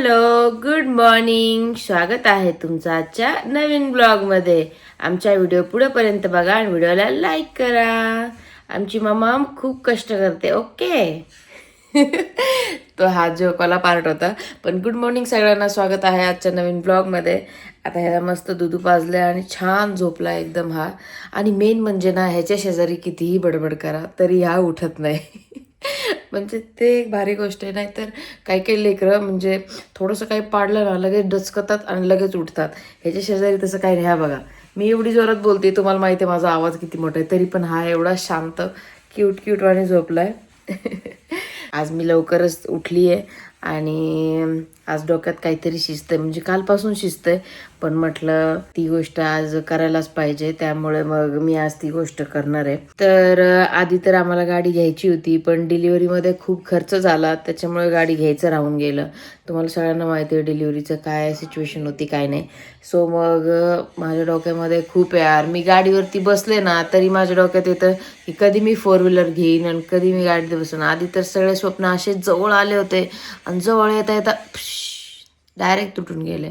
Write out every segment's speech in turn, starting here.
Hello good morning स्वागत आहे तुमचं आजच्या नवीन ब्लॉगमध्ये आमच्या व्हिडिओ पुढेपर्यंत बघा आणि व्हिडिओला लाईक करा. आमची मामा खूप कष्ट करते ओके तो हा जो पार्ट होता. पण गुड मॉर्निंग सगळ्यांना स्वागत आहे आजच्या नवीन ब्लॉगमध्ये आता ह्याला मस्त दुधू आहे आणि छान झोपला एकदम हा. आणि मेन म्हणजे ना ह्याच्या शेजारी कितीही बडबड करा तरी हा उठत नाही. म्हणजे ते एक भारी गोष्ट आहे नाहीतर काही काही लेकरं म्हणजे थोडंसं काही पाडलं ना लगेच डचकतात आणि लगेच उठतात. ह्याच्या शेजारी तसं काही नाही. बघा मी एवढी जोरात बोलते तुम्हाला माहिती आहे माझा आवाज किती मोठा आहे तरी पण हा एवढा शांत क्यूट क्यूट वाणी झोपलाय. आज मी लवकरच उठली आहे आणि आज डोक्यात काहीतरी शिस्त आहे. म्हणजे कालपासून शिस्त आहे पण म्हटलं ती गोष्ट आज करायलाच पाहिजे. त्यामुळे मग मी आज ती गोष्ट करणार आहे. तर आधी तर आम्हाला गाडी घ्यायची होती पण डिलिव्हरीमध्ये खूप खर्च झाला. त्याच्यामुळे गाडी घ्यायचं राहून गेलं. तुम्हाला सगळ्यांना माहिती आहे डिलिव्हरीचं काय सिच्युएशन होती काय नाही. सो मग माझ्या डोक्यामध्ये खूप यार. मी गाडीवरती बसले ना तरी माझ्या डोक्यात येतं की कधी मी फोर व्हीलर घेईन आणि कधी मी गाडीत बसून. आधी तर सगळे स्वप्न असे जवळ आले होते आणि जवळ येता येता डायरेक्ट तुटून गेले.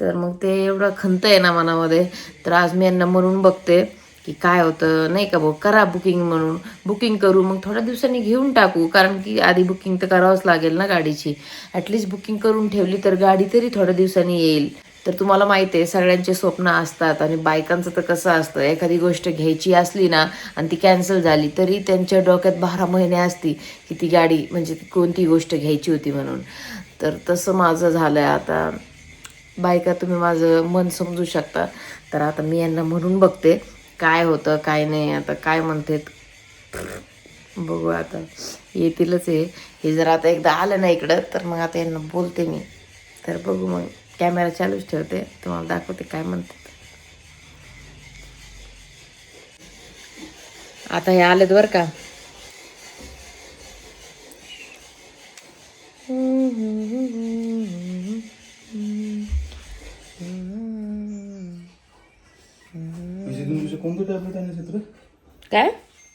तर मग ते एवढं खंत आहे ना मनामध्ये. तर आज मी यांना म्हणून बघते की काय होतं. नाही का भाऊ? करा बुकिंग म्हणून. बुकिंग करू मग थोड्या दिवसांनी घेऊन टाकू. कारण की आधी बुकिंग तर करावंच लागेल ना गाडीची. ॲटलिस्ट बुकिंग करून ठेवली तर गाडी तरी थोड्या दिवसांनी येईल. तर तुम्हाला माहिती आहे सगळ्यांचे स्वप्न असतात आणि बायकांचं तर कसं असतं एखादी गोष्ट घ्यायची असली ना आणि ती कॅन्सल झाली तरी त्यांच्या डोक्यात बारा महिने असती की ती गाडी म्हणजे कोणती गोष्ट घ्यायची होती म्हणून. तर तसं माझं झालं आहे आता. बायका तुम्ही माझं मन समजू शकता. तर आता मी यांना म्हणून बघते काय होतं काय नाही आता काय म्हणतात. बघू आता. येतीलच आहे हे जर आता एकदा आलं ना इकडं तर मग आता यांना बोलते मी. तर बघू मग. कॅमेरा चालूच ठेवते. तुम्हाला दाखवते काय म्हणते आता हे आलेत बरं का. म्हणजे काय?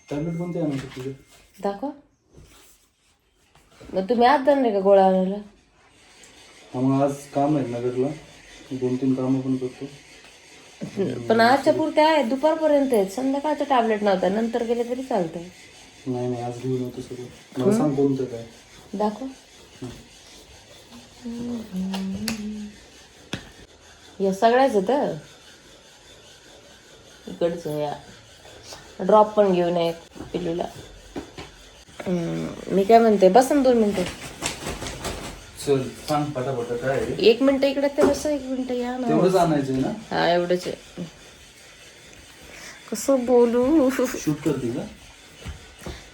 टॅबलेट कोणते आणायचे तुझे. दाखव. मग तुम्ही आज जाणार का गोळा आणायला? मग आज काम आहेत नगरला. दोन तीन कामं पण करतो. पण आजच्या पुरत्या आहेत दुपारपर्यंत आहेत. संध्याकाळचं टॅबलेट नव्हता नंतर गेले तरी चालतंय. नाही नाही आज घेऊन येतो सगळं. मला सांग कोणतं काय. दाखव. या सगळ्याच तर? इकडचं या. ड्रॉप पण घेऊन पिल्लूला. हम्म, मी काय म्हणते बस ना दोन मिनिटं. चल सांग पटापट काय आहे? एक मिनिट इकडे ते बस एक मिनिट या ना. तेवढंच आणायचंय ना? हा एवढंच आहे. कसं बोलू? शूट करते का?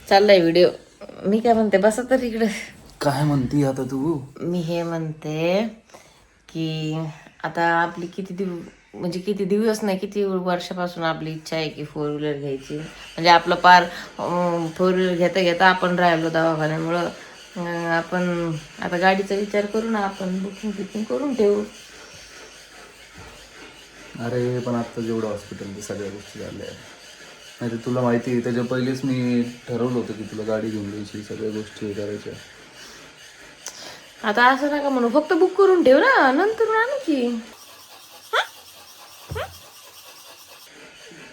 चाललाय व्हिडिओ मी काय म्हणते बसा तर इकडे. काय म्हणती आता तू? मी हे म्हणते की आता आपली किती दिव म्हणजे किती दिवस नाही किती वर्षापासून आपली इच्छा आहे की फोर व्हीलर घ्यायची. म्हणजे आपलं पार फोर व्हीलर घेता घेता आपण राहिलो दवाखान्यामुळं. आपण आता गाडीचा विचार करू ना आपण बुकिंग बुकिंग करून ठेवू. अरे पण आता जेवढं हॉस्पिटल सगळ्या गोष्टी झाल्या. नाही तर तुला माहिती आहे त्याच्या पहिलेच मी ठरवलं होतं की तुला गाडी घेऊन द्यायची सगळ्या गोष्टी हे करायच्या. आता असं नका म्हणू फक्त बुक करून ठेव ना नंतर आणू की.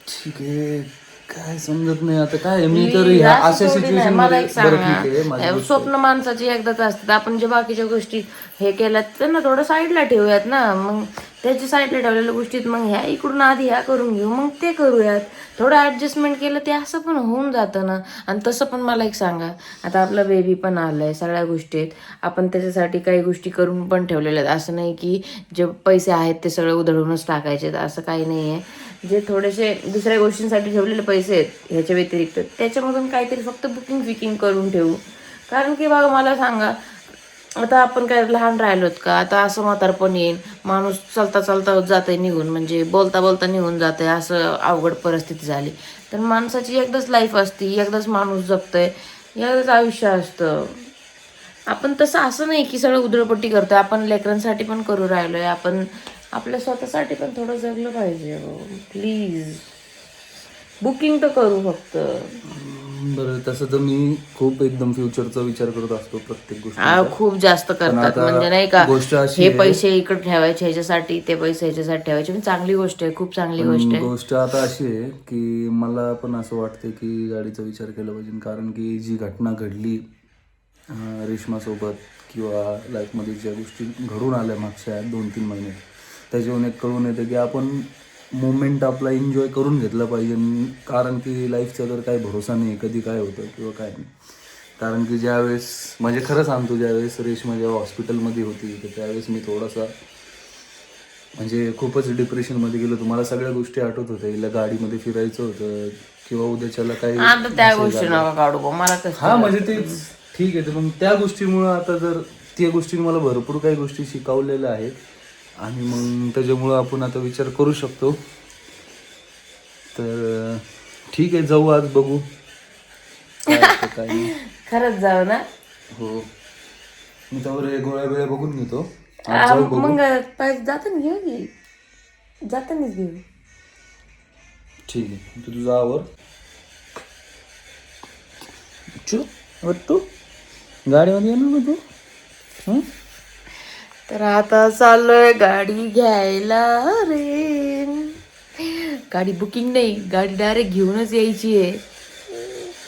ठीक आहे. काय समजत नाही आता काय मी तर ह्या अशा सिच्युएशन मला मध्ये एक बरं ठीक आहे सांगा स्वप्न माणसाची एकदाच असतात. आपण जे बाकीच्या गोष्टी हे केल्यात त्यांना थोडं साईडला ठेवूयात ना. मग त्याच्या साईडला ठेवलेल्या गोष्टीत मग ह्या इकडून आधी ह्या करून घेऊ मग ते करूयात. थोडं ऍडजस्टमेंट केलं ते असं पण होऊन जातं ना. आणि तसं पण मला एक सांगा. आता आपला बेबी पण आलाय सगळ्या गोष्टी आहेत आपण त्याच्यासाठी काही गोष्टी करून पण ठेवलेल्या आहेत. असं नाही की जे पैसे आहेत ते सगळे उधळूनच टाकायचे असं काही नाही आहे जे थोडेसे दुसऱ्या गोष्टींसाठी ठेवलेले पैसे आहेत ह्याच्या व्यतिरिक्त. त्याच्यामधून काहीतरी फक्त बुकिंग विकिंग करून ठेवू. कारण की बघा मला सांगा आता आपण काय लहान राहिलोत का? आता असं म्हातारपण येईल माणूस चालता चालता जाते निघून म्हणजे बोलता बोलता निघून जाते असं अवघड परिस्थिती झाली. तर माणसाची एकदाच लाईफ असती एकदाच माणूस जगतंय एकदाच आयुष्य असतं. आपण तसं असं नाही की सगळं उधळपट्टी करतो आपण लेकरांसाठी पण करू राहिलो आहे आपण आपल्या स्वतःसाठी पण थोडं जगलं पाहिजे प्लीज बुकिंग तर करू फक्त. बरं तसं तर मी खूप एकदम फ्युचरचा विचार करत असतो प्रत्येक गोष्टी खूप जास्त करतात. आता म्हणजे नाही का गोष्ट अशी हे आहे- पैसे इकडे ठेवायचे ह्याच्यासाठी ते पैसे ह्याच्यासाठी ठेवायचे. पण चांगली गोष्ट आहे खूप चांगली गोष्ट आहे. गोष्ट आता अशी आहे की मला पण असं वाटतं की गाडीचा विचार केला पाहिजे. कारण की जी घटना घडली अं, रेश्मासोबत किंवा लाईफमध्ये ज्या गोष्टी घडून आल्या मागच्या दोन तीन महिने त्याच्यावरून एक कळून येतं की आपण मोमेंट आपला एन्जॉय करून घेतला पाहिजे. कारण की लाईफचा तर काही भरोसा नाही. कधी काय होतं किंवा काय नाही. कारण की ज्यावेळेस म्हणजे खरं सांगतो ज्यावेळेस रेश्मा जेव्हा हॉस्पिटलमध्ये होती तर त्यावेळेस मी थोडासा म्हणजे खूपच डिप्रेशनमध्ये गेलो. होतो मला सगळ्या गोष्टी आठवत होत्या. हिला गाडीमध्ये फिरायचं होतं किंवा उद्याच्याला काही आता त्या गोष्टी नका काढू बा. मला कसं हा म्हणजे तेच. ठीक आहे. तर मग त्या गोष्टीमुळं आता जर त्या गोष्टी मला भरपूर काही गोष्टी शिकवलेल्या आहेत. आणि मग त्याच्यामुळं आपण आता विचार करू शकतो. तर ठीक आहे जाऊ आज बघू. काय होतं, काय नाही. खरंच जाऊ ना? हो. मी त्यावर हे गोळ्या बिळ्या बघून घेतो. आज आ, जाऊ बघू. मग जाताना घेऊ की जातानाच घेऊ ठीक आहे. तू तुझा आवर. चु तू गाडीमध्ये येणार ना तू? हं? तर आता चाललोय गाडी घ्यायला रे. गाडी बुकिंग नाही गाडी डायरेक्ट घेऊनच यायची आहे.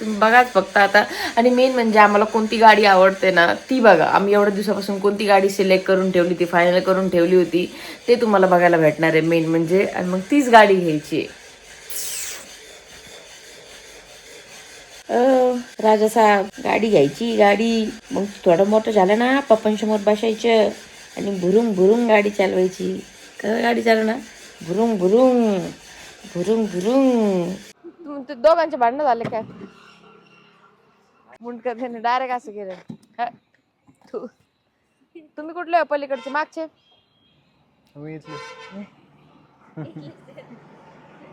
तुम्ही बघाच फक्त आता. आणि मेन म्हणजे आम्हाला कोणती गाडी आवडते ना ती बघा. आम्ही एवढ्या दिवसापासून कोणती गाडी सिलेक्ट करून ठेवली ती फायनल करून ठेवली होती ते तुम्हाला बघायला भेटणार आहे मेन म्हणजे. आणि मग तीच गाडी घ्यायची आहे. राजा साहेब गाडी घ्यायची गाडी. मग थोडं मोठं झालं ना पप्पांसमोर बसायचं. आणि भुरुंग भुरुंग गाडी चालवायची. कसं गाडी चालवणार भुरुंग भुरुंग भुरुंग भुरुंग ते दोघांचे भांडणं झाले काय? मुंडकर त्याने डायरेक्ट असं केलं. हा. तू तुम्ही कुठले हो पलीकडचे? मागचे?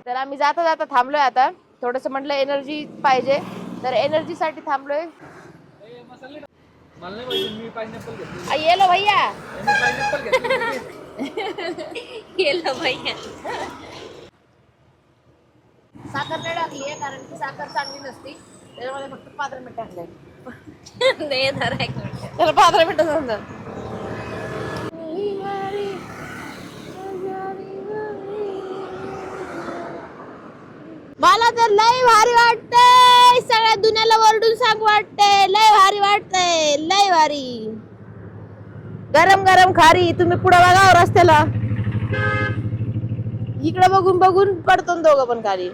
तर आम्ही जाता जाता थांबलोय आता. थोडस म्हटलं एनर्जी पाहिजे. तर एनर्जी साठी थांबलोय. आ, येलो भैया. येलो भैया. साखर नाही टाकली आहे कारण की साखर चांगली नसती. त्याच्यामध्ये फक्त पात्र मीठ टाकलंय त्याला पात्र मीठ समजा मला तर लय भारी वाटतंय. सगळ्या दुनियाला वरडून सांग वाटतंय. लय भारी वाटतंय. लय भारी. गरम गरम खारी तुम्ही पुढे बघा हो रस्त्याला. इकडे बघून बघून पडतो ना दोघं पण खाली.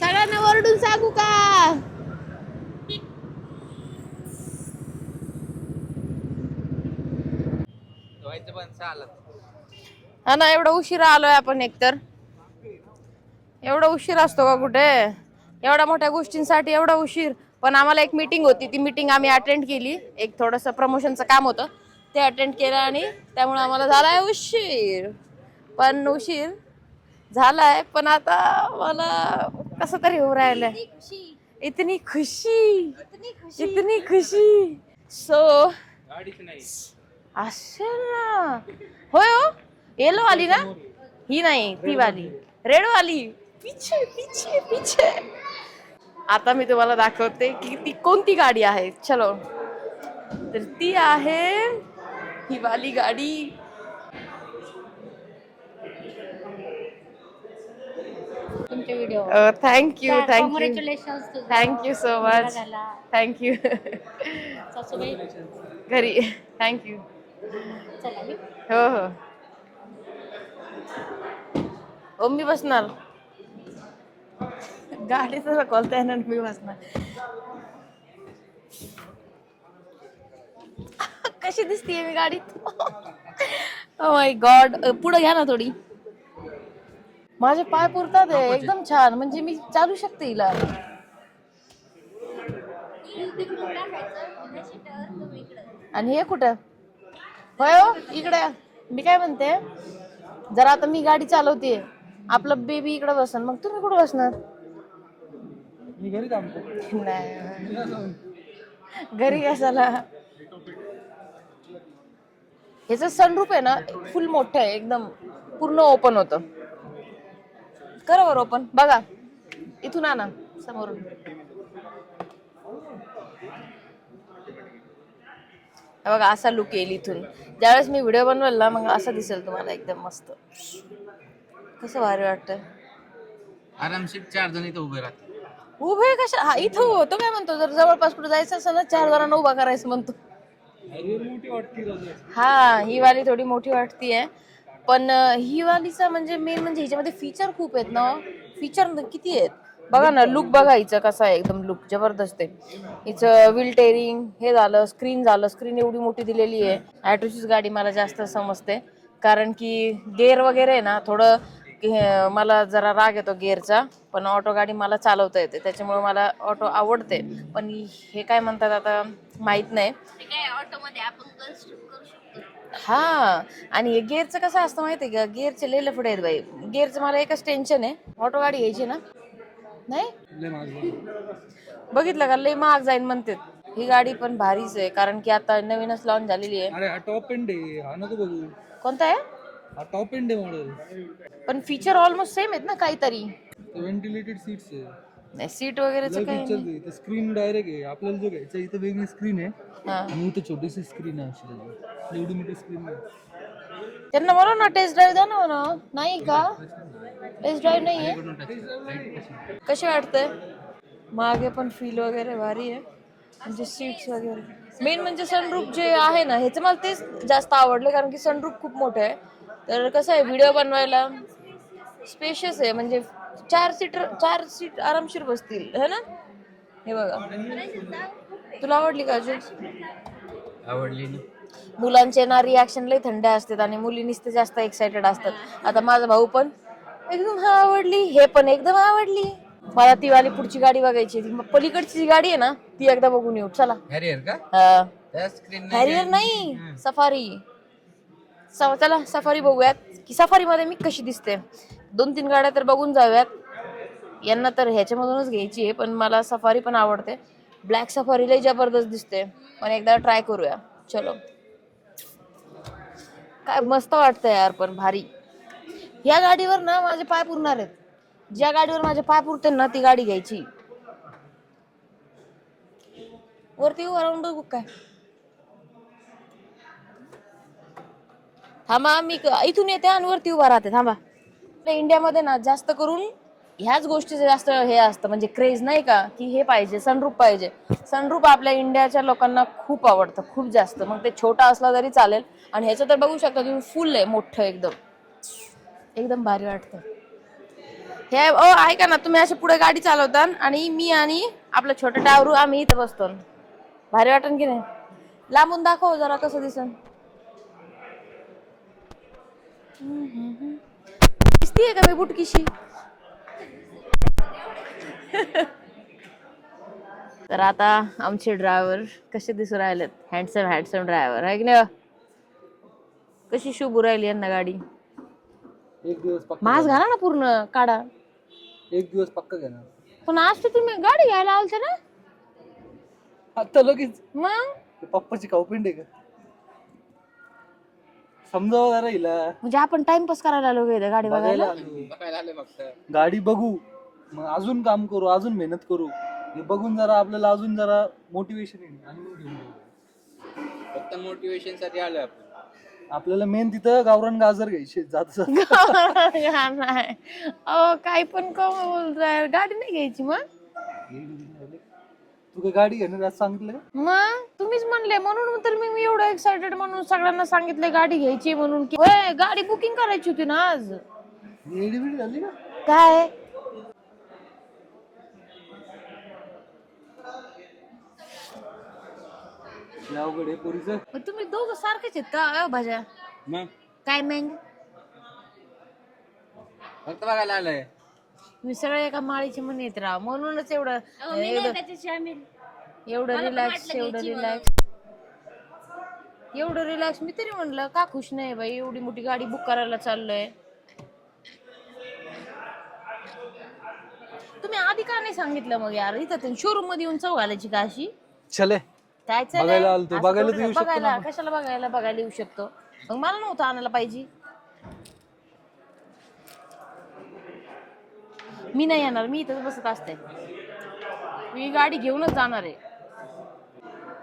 सगळ्यांना वरडून सांगू का? हा ना एवढा उशिरा आलोय आपण एकतर. एवढा उशीर असतो का कुठे? एवढ्या मोठ्या गोष्टींसाठी एवढा उशीर. पण आम्हाला एक मीटिंग होती. ती मीटिंग आम्ही अटेंड केली. एक थोडस प्रमोशनचं काम होतं. ते अटेंड केलं आणि त्यामुळे आम्हाला झालाय उशीर. पण उशीर झालाय. पण आता मला कसं तरी होऊ राहिलंय. इतनी खुशी. इतनी खुशी. सो असेल ना. होय हो. येलो वाली ना? ही नाही ती वाली. रेड वाली. पिछे पिछे पिछे. आता मी तुम्हाला दाखवते की ती कोणती गाडी आहे. चलो. तर ती आहे ही वाली गाडी thank you thank you thank you so much thank you घरी. थँक्यू हो हो. ओ मी बसणार. गाडी तर खोलता येणार मी वाचणार कशी दिसतीये मी गाडीत माय oh गॉड पुढे घ्या ना थोडी. माझे पाय पुरतात आहे एकदम छान. म्हणजे मी चालू शकते हिला. आणि हे कुठं? होय हो इकडे. या. मी काय म्हणते जरा आता मी गाडी चालवते आपलं बेबी इकडे बसन. मग तुम्ही कुठं बसणार? मी घरी थांबतो. नाही. घरी कशाला? ह्याचं सनरूप आहे ना फुल मोठं आहे एकदम पूर्ण ओपन होतं. करा बरं ओपन बघा. इथून आणा समोरून. हे बघा असा लुक येईल इथून. ज्यावेळेस मी व्हिडिओ बनवेल ना मग असं दिसेल तुम्हाला एकदम मस्त. कसं भारी वाटतं आरामशीर चार जण इथं उभे राहतात उभे कशा? हा इथं हो तो काय म्हणतो जर जवळपास कुठे जायचं असेल ना चार जणांना उभा करायचं म्हणतो. हा ही वाली थोडी मोठी वाटतीये. पण अं, ही वालीचा म्हणजे मेन म्हणजे ह्याच्यामध्ये फीचर खूप आहेत ना फीचर किती आहेत? बघा ना लुक बघा हिचं कसा आहे एकदम लुक जबरदस्त आहे. हिचं व्हील टेरिंग हे झालं स्क्रीन झालं स्क्रीन एवढी मोठी दिलेली आहे. ॲटोचीच गाडी मला जास्त समजते. कारण की गेअर वगैरे आहे ना थोडं मला जरा राग येतो गेअरचा पण ऑटो गाडी मला चालवता येते त्याच्यामुळे मला ऑटो आवडते. पण हे काय म्हणतात आता माहीत नाही. हा आणि हे गेअरचं कसं असतं माहितीये का? गेअरचे लय लफडे आहेत बाई. गेअरचं मला एकच टेन्शन आहे. ऑटो गाडी घ्यायची ना? नाही? बघितलं का? लय महाग जाईन म्हणते ही गाडी पण भारीच आहे कारण की आता नवीनच लॉन्च झालेली आहे. अरे हा टॉप एंड आहे. हा नको बघू. कोणता आहे? टॉप एंड आहे मॉडेल पण फीचर ऑलमोस्ट सेम आहेत ना काहीतरी. व्हेंटिलेटेड सीट्स आहे. नाही सीट वगैरेच काही स्क्रीन डायरेक्ट आहे. आपल्याला जो घ्यायचा इथं वेगळी स्क्रीन आहे. हा. आणि इथं छोटीशी स्क्रीन आहे अशी त्याची. एवढी मोठी स्क्रीन आहे त्यांना म्हणा ना टेस्ट ड्राईव्ह द्या ना म्हणा. नाही का? टेस्ट ड्राईव्ह नाही आहे. कसे वाटतंय? मागे पण फील वगैरे भारी आहे. म्हणजे सीट्स वगैरे. मेन म्हणजे सनरूफ जे आहे ना ह्याचं मला तेच जास्त आवडलं कारण की सनरूफ खूप मोठं आहे. तर कसं आहे व्हिडिओ बनवायला स्पेशियस आहे म्हणजे चार सीटर चार सीट आरामशीर बसतील है ना? हे बघा. तुला आवडली का अजून? आवडली ना. मुलांचे ना रिॲक्शन लय थंड असतात आणि मुलींनीच ते जास्त एक्साइटेड असतात. आता माझा भाऊ पण एकदम हा आवडली हे पण एकदम आवडली. मला ती वाली पुढची गाडी बघायची ती पलीकडची जी गाडी आहे ना ती एकदा बघून येऊ. चला. हॅरियर का? हॅरियर नाही सफारी स- चला सफारी बघूयात. की सफारी मध्ये मी कशी दिसते? दोन तीन गाड्या तर बघून जाऊयात. यांना तर ह्याच्यामधूनच घ्यायची आहे पण मला सफारी पण आवडते. ब्लॅक सफारी लय जबरदस्त दिसते. पण एकदा ट्राय करूया. चलो. काय मस्त वाटतं यार पण भारी. या गाडीवर ना माझे पाय पुरणार आहेत. ज्या गाडीवर माझे पाय पुरते ना ती गाडी घ्यायची. वरती उभा राहून बघू काय. थांबा मी क- इथून येते आणि वरती उभा राहते थांबा. आपल्या इंडियामध्ये ना जास्त करून ह्याच गोष्टीचं जास्त हे असतं म्हणजे क्रेज नाही का की हे पाहिजे सनरूप पाहिजे. सनरूप आपल्या इंडियाच्या लोकांना खूप आवडतं खूप जास्त. मग ते छोटा असला तरी चालेल. आणि ह्याचं तर बघू शकता तुम्ही फुल आहे मोठं एकदम. एकदम भारी वाटतं. हे ओ ऐका ना तुम्ही असे पुढे गाडी चालवता आणि मी आणि आपला छोटा टावरू आम्ही इथं बसतो भारी वाटन की नाही? लांबून दाखव जरा कसं दिसन. दिसतीये का मी बुटकीशी? तर आता आमचे ड्रायव्हर कसे दिसू राहिलेत? हँडसम हँडसम ड्रायव्हर आहे की नाही? कशी शुभ राहिली यांना गाडी? एक दिवस पक्का मास्क घाला ना पूर्ण काढा. एक दिवस पक्का घेणार पण आज तर तुम्ही गाडी घ्यायला आलते ना? आता लगेच. मग? ते पप्पाची कावपिंड आहे का? समजावं जरा हिला म्हणजे आपण टाइमपास करायला आलो का इथं गाडी बघायला बघायला. आलो. बघायला आले फक्त. गाडी बघू. मग अजून काम करू अजून मेहनत करू. हे बघून जरा आपल्याला अजून जरा मोटिवेशन येईल आणि मग घेऊन जाऊ. फक्त मोटिवेशनसाठी आलोय आपण. आपल्याला मेन तिथं गावरान गाजर घ्यायचे जात हा, नाही अहो काही पण कम बोलताय गाडी नाही घ्यायची मग? तू काय गाडी घेणार आज सांगितलं? मग? तुम्हीच म्हणले. म्हणून तर मी एवढं एक्साइटेड म्हणून सगळ्यांना सांगितलं गाडी घ्यायची म्हणून. की गाडी बुकिंग करायची होती ना आज. एडी बिडी झाली का काय? लय अवघड आहे पोरीचं. मग तुम्ही दोघं सारखेच आहेत का? भाज्या. मग? काय मग? फक्त बघायला आलोय. सगळे एका माळीचे म्हण येत राहा म्हणूनच एवढं एवढं एवढं रिलॅक्स एवढं रिलॅक्स एवढं रिलॅक्स मी तरी म्हणलं का खुश नाही बाई एवढी मोठी गाडी बुक करायला चाललोय. तुम्ही आधी का नाही सांगितलं मग यार? इथं शोरूममध्ये येऊन चव घालायची का अशी? चले. काय चाललंय? बघायला आलतो. असं बघायला थोडी तर येऊ ना, शकतो बघायला कशाला बघायला बघायला येऊ शकतो. मग मला नव्हतं आणायला पाहिजे. मी नाही येणार मी इथंच बसत असते. ही गाडी घेऊनच जाणार आहे.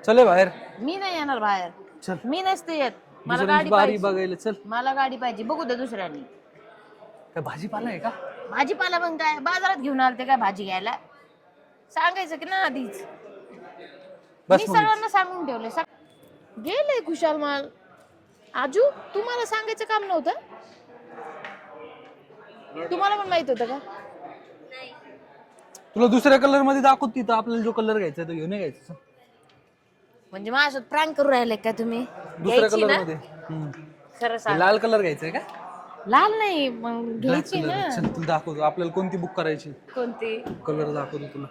चले बाहेर. मी नाही येणार बाहेर. चल. मी नसते येत. मला गाडी बारी पाहिजे. बघायला चल. मला गाडी पाहिजे. बघू दे दुसऱ्यांनी. काय भाजीपाला आहे का? भाजीपाला मग काय? बाजारात घेऊन आलते काय भाजी घ्यायला? सांगायचं की ना आधीच. बस मी मग. सगळ्यांना सांगून ठेवले गेले खुशाल माल. आजू तुम्हाला सांगायचं काम नव्हतं? तुम्हाला पण माहीत होतं का? तुला दुसऱ्या कलरमध्ये दाखवत तिथं आपल्याला जो कलर घ्यायचा तो घेऊन ये घ्यायचा. म्हणजे माझ्यासोबत प्रँक करू राहिले का तुम्ही? दुसऱ्या घ्यायची कलर ना? मध्ये. हम्म. खरं सांग. लाल कलर घ्यायचा आहे का? लाल नाही मग ब्लॅक घ्यायची कलर ना. चल तुला दाखवतो. आपल्याला कोणती बुक करायची? कोणती? कलर दाखवतो तुला.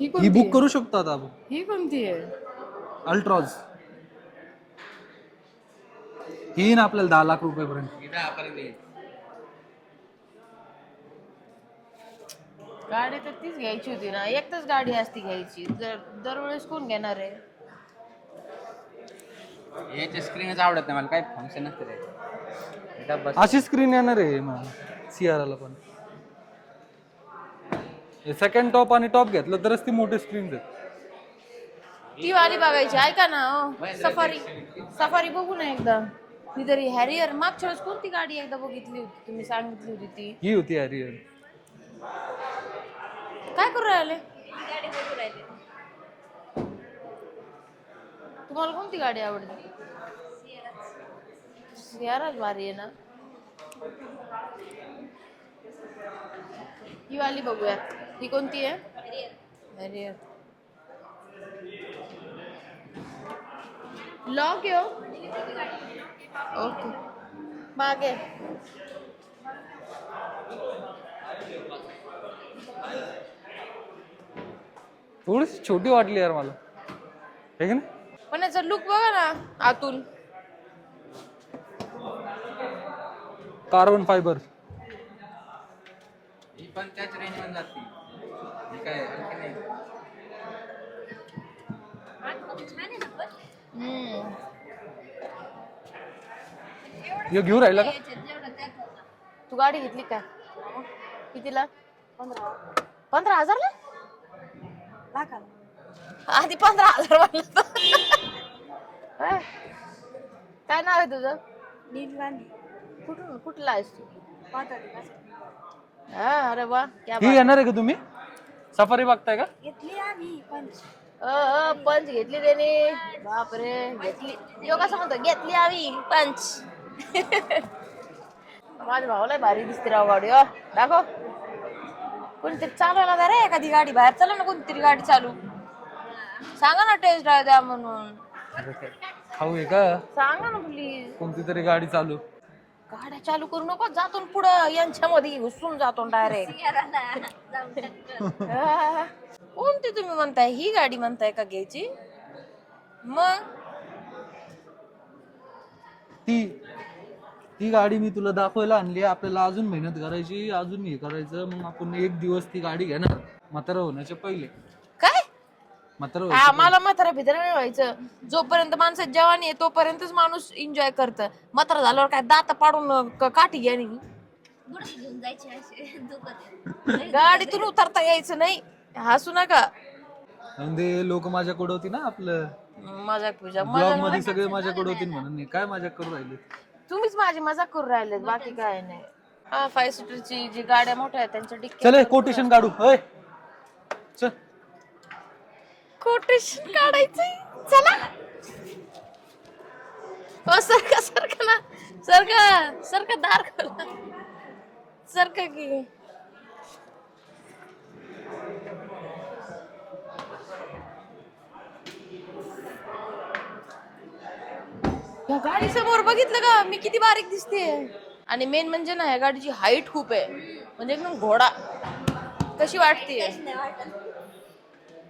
ही ही कोणती? बुक करू शकतो आता आपण. ही कोणती आहे? अल्ट्रॉज येईन आपल्याला दहा लाख रुपयापर्यंत. गाडी तर तीच घ्यायची होती ना. एकच गाडी असती घ्यायची. जर दरवेळेस कोण घेणार आहे? याची स्क्रीनच आवडत नाही मला. काही फंक्शन नसते बस. अशी स्क्रीन येणार आहे सिआरला पण. सेकंड टॉप आणि टॉप घेतलं तरच ती मोठी स्क्रीन देत. ती वाली बघायची. ऐका ना. सफारी सफारी बघू ना एकदा. तरी हॅरियर मागच्या वेळेस कोणती गाडी एकदा बघितली होती तुम्ही सांगितली होती ती ही होती हॅरियर काय करू राहिले तुम्हाला कोणती गाडी आवडते सियाराच भारी आहे ना ही वाली बघूया ही कोणती आहे हॅरियर लॉक येऊ ओके. मागे. थोडीशी छोटी वाटली यार मला. हे की नाही? पण याचा लुक बघा ना आतून. कार्बन फायबर ही पण त्याच रेंजमध्ये जाते. ही काय आणखी नाही. हम्म. हे घेऊन राहिला का? तू गाडी घेतली का? कितीला? पंधरा हजारला आधी पंधरा हजार. काय नाव आहे तुझं? कुठून कुठला आहेस तू? हा अरे वा. क्या ही येणार आहे का तुम्ही? सफारी बघताय का? अ, अ, पंच घेतली त्याने. बापरे घेतली. यो कसं म्हणतो? घेतली आम्ही पंच. माझ्या भावाला भारी दिसते राव गाडी अ, दाखव. कोणतरी चालवायला द्या रे एखादी गाडी बाहेर. चला ना कोणतरी गाडी चालू. सांगा ना टेस्ट ड्राईव्ह द्या म्हणून. खाऊ आहे का? सांगा ना प्लीज कोणती तरी गाडी चालू. गाड्या चालू करू नको जातो न पुढं. यांच्यामध्ये घुसून जातो डायरेक्ट कोणती तुम्ही म्हणताय? ही गाडी म्हणताय का घ्यायची? मग? ती. ती गाडी मी तुला दाखवायला आणली आपल्याला अजून मेहनत करायची अजून हे करायचं. मग आपण एक दिवस ती गाडी घेणार. म्हातारा होण्याच्या पहिले. काय? म्हातारा हा मला म्हातारा भितर नाही व्हायचं जोपर्यंत माणसात जवानी आहे तोपर्यंतच माणूस एन्जॉय करत. म्हातारा झाल्यावर काय दात पाडून क- काठी घ्या नाही. गाडीतून उतरता यायचं नाही. हसू नका. म्हणजे लोक माझ्याकडे होती ना आपलं. मजाक पूजा ब्लॉगमध्ये सगळे माझ्याकडे होती म्हणून. नाही. काय मजाक करू राहिले? तुम्हीच माझी मजाक करू राहिले बाकी काय नाही. हा फाय सीटरची जी गाड्या मोठ्या आहेत त्यांच्या डिक्क्या चल कोटेशन काढू होय. चल. कोटेशन काढायचंय चला. हो सरका सरका ना. सरका सरका दार खोला. सरका की. या गाडी समोर बघितलं का? मी किती बारीक दिसते आणि मेन म्हणजे ना या गाडीची हाईट खूप आहे. म्हणजे एकदम घोडा. कशी वाटते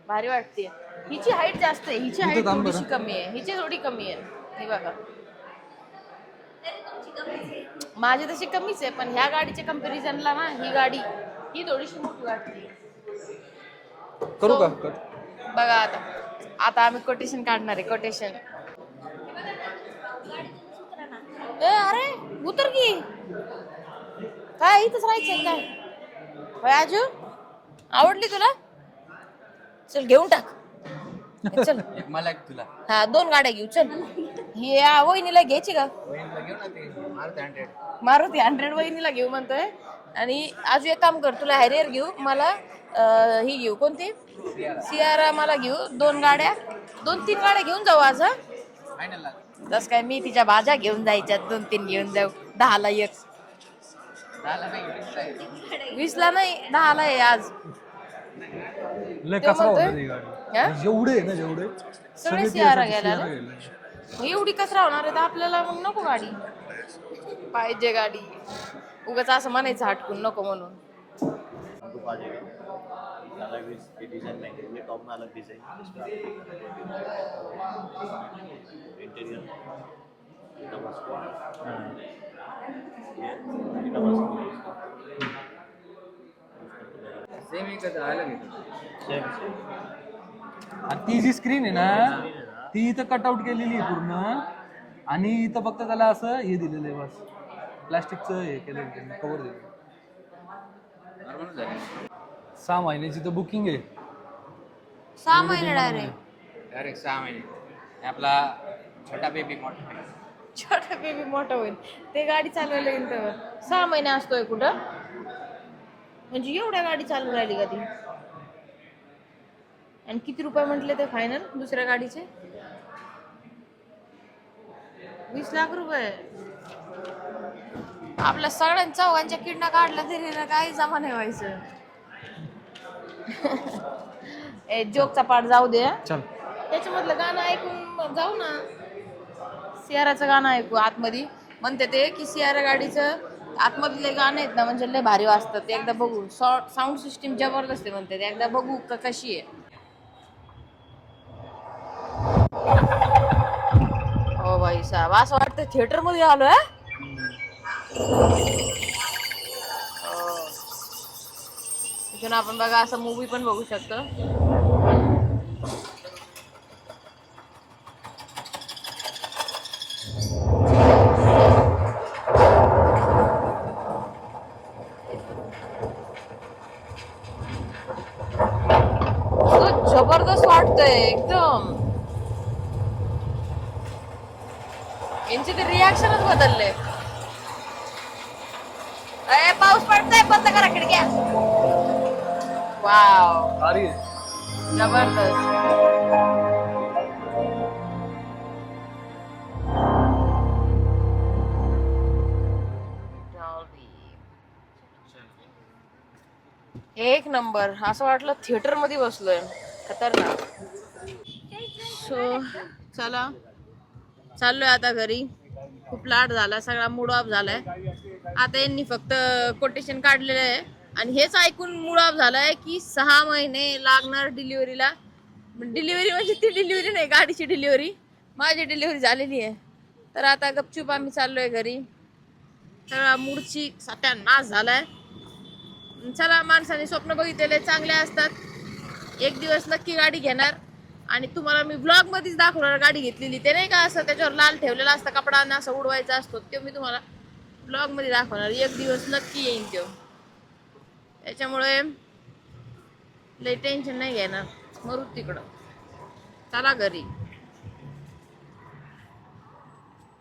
भारी वाटते हिची हाईट जास्त आहे. हिची हाईट थोडीशी कमी आहे. हिची थोडी कमी आहे. हे बघा. माझी तशी कमीच आहे पण ह्या गाडीच्या कम्पॅरिझनला ना ही गाडी ही थोडीशी मोठी वाटते. करू का? बघा आता. आता आम्ही कोटेशन काढणार आहे. कोटेशन ए अरे उतर की. काय इथंच राहायचंय काय? होय आजू? आवडली तुला? चल घेऊन टाक. चल. एक मला एक तुला. हा दोन गाड्या घेऊ चल. हे या वहिनीला घ्यायची का? वहिनीला घेऊ ना ते? मारुती हंड्रेड मारुती हंड्रेड वहिनीला घेऊ म्हणतोय. आणि आज एक काम कर तुला हॅरियर घेऊ मला अं, ही घेऊ. कोणती? सियारा. मला घेऊ. दोन गाड्या. दोन तीन गाड्या घेऊन जाऊ आज हं? फायनल जस काय मी तिच्या भाज्या घेऊन जायच्यात दोन तीन घेऊन जाऊ. दहाला एक. नाही वीसला नाही दहाला आहे आज. लय तो कचरा म्हणतोय? होता ती गाडी. हा? जेवढे आहे ना जेवढे सगळे ते सियारा गेले. मग एवढी कचरा होणार आहे तर आपल्याला मग नको गाडी. पाहिजे गाडी. उगाच असं म्हणायचं हटकून नको म्हणून. तो आ जाएगा अलग इसके डिज़ाइन महंगे ये टॉप डिज़ाइन इंटीरियर सेम एकच सेम सेम आणि ती जी स्क्रीन आहे ना ती इथं कटआउट केलेली आहे पूर्ण. आणि इथं फक्त त्याला असं हे दिलेलं आहे बस. प्लास्टिकचं हे केलं कवर दिलं सहा महिन्याची तर बुकिंग आहे. सहा महिने डायरेक्ट डायरेक्ट सहा महिने. आणि आपला छोटा बेबी मोठा. छोटा बेबी मोठा होईल. ते गाडी चालवायला येईल तेव्हा सहा महिने असतोय कुठं? म्हणजे एवढ्या गाडी चालू राहिली का ती? आणि किती रुपये म्हटले ते फायनल दुसऱ्या गाडीचे? वीस लाख रुपये. आपल्या सगळ्यांच्या चौघांच्या किडना काढला तरी ना काही जमा नाही व्हायचं. ए जोकचा पाठ जाऊ दे. चल. त्याच्यामधलं गाणं ऐकून जाऊ ना. सियाराचं गाणं ऐकू आतमध्ये. म्हणते ते की सियारा गाडीचं आतमधले गाणं आहेत ना म्हणजे लय भारी वाजतात. ते एकदा बघू. साऊंड सिस्टीम जबरदस्त आहे म्हणते ते. एकदा बघू का कशी आहे. हो भाई साहेब असं वाटतं थिएटरमध्ये आलोय? तिथून आपण बघा असं मूवी पण बघू शकतो. जबरदस्त वाटतंय एकदम. यांचे ते रिॲक्शनच बदलले असं वाटलं थिएटरमध्ये बसलोय. खतरनाक. सो चला. चाललोय आता घरी. खूप लाट झाला सगळा मूड ऑफ झालाय. आता यांनी फक्त कोटेशन काढलेलं आहे. आणि हेच ऐकून मूड ऑफ झालाय की सहा महिने लागणार डिलिव्हरीला डिलिव्हरी म्हणजे ती डिलिव्हरी नाही गाडीची डिलिव्हरी माझी डिलिव्हरी झालेली आहे. तर आता गपचूप आम्ही चाललोय घरी. सगळा मूडची सत्यानाश झालाय. चला माणसाने स्वप्न बघितलेले चांगले असतात. एक दिवस नक्की गाडी घेणार. आणि तुम्हाला मी ब्लॉग मध्येच दाखवणार गाडी घेतलेली. ते नाही का असं त्याच्यावर लाल ठेवलेला असतं कपडा आणि असं उडवायचा असतो ते मी तुम्हाला ब्लॉगमध्ये दाखवणार. एक दिवस नक्की येईन तो. त्याच्यामुळे लय टेन्शन नाही घेणार. मरू तिकडं. चला घरी.